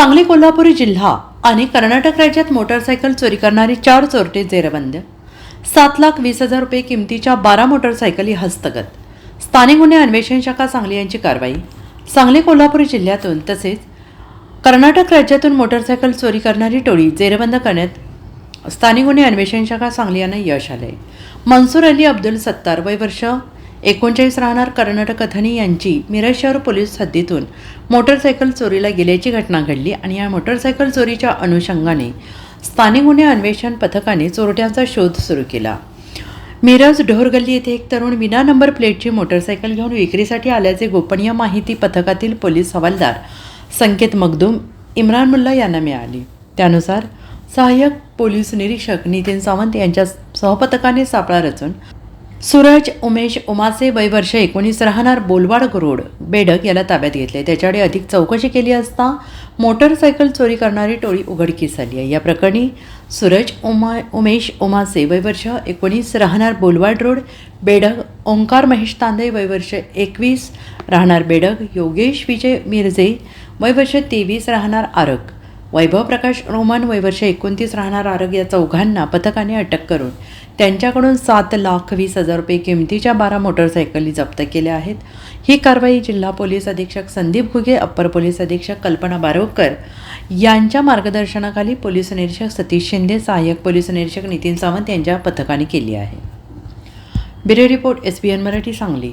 सांगली कोल्हापूर जिल्हा आणि कर्नाटक राज्यात मोटरसायकल चोरी करणारी चार चोरटे जेरबंद. सात लाख वीस हजार रुपये किमतीच्या बारा मोटरसायकली हस्तगत. स्थानिक गुन्हे अन्वेषण शाखा सांगली यांची कारवाई. सांगली कोल्हापूर जिल्ह्यातून तसेच कर्नाटक राज्यातून मोटरसायकल चोरी करणारी टोळी जेरबंद करण्यात स्थानिक गुन्हे अन्वेषण शाखा सांगली यांना यश आले मनसूर अली अब्दुल सत्तार वय वर्ष एकोणचाळीस राहणार कर्नाटक अथनी यांची मिरज शहर पोलीस हद्दीतून मोटरसायकल चोरीला गेल्याची घटना घडली आणि या मोटरसायकल चोरीच्या अनुषंगाने स्थानिक गुन्हे अन्वेषण पथकाने चोरट्यांचा शोध सुरू केला. मिरज ढोरगल्ली येथे एक तरुण विना नंबर प्लेटची मोटरसायकल घेऊन विक्रीसाठी आल्याचे गोपनीय माहिती पथकातील पोलीस हवालदार संकेत मगदूम इम्रान मुल्ला यांना मिळाली. त्यानुसार सहाय्यक पोलीस निरीक्षक नितीन सावंत यांच्या सहपथकाने सापळा रचून सूरज उमेश उमासे वय वर्ष एकोणीस राहणार बोलवाड रोड. बेडक याला ताब्यात घेतले. त्याच्याकडे अधिक चौकशी केली असता मोटरसायकल चोरी करणारी टोळी उघडकीस आली आहे. या प्रकरणी सूरज उमा उमेश उमासे वय वर्ष एकोणीस राहणार बोलवाड रोड. बेडक ओंकार महेश तांदे वय वर्ष एकवीस राहणार बेडक. योगेश विजय मिरजे वय वर्ष तेवीस राहणार आरग वैभव प्रकाश रोमन वय वर्ष एकोणतीस राहणार आरग या चौघांना पथकाने अटक करून त्यांच्याकडून सात लाख वीस हजार रुपये किमतीच्या बारा मोटरसायकली जप्त केल्या आहेत. ही कारवाई जिल्हा पोलीस अधीक्षक संदीप घुगे अप्पर पोलीस अधीक्षक कल्पना बारोकर यांच्या मार्गदर्शनाखाली पोलीस निरीक्षक सतीश शिंदे सहाय्यक पोलीस निरीक्षक नितीन सावंत यांच्या पथकाने केली आहे. Bureau report S B N Marathi Sangli.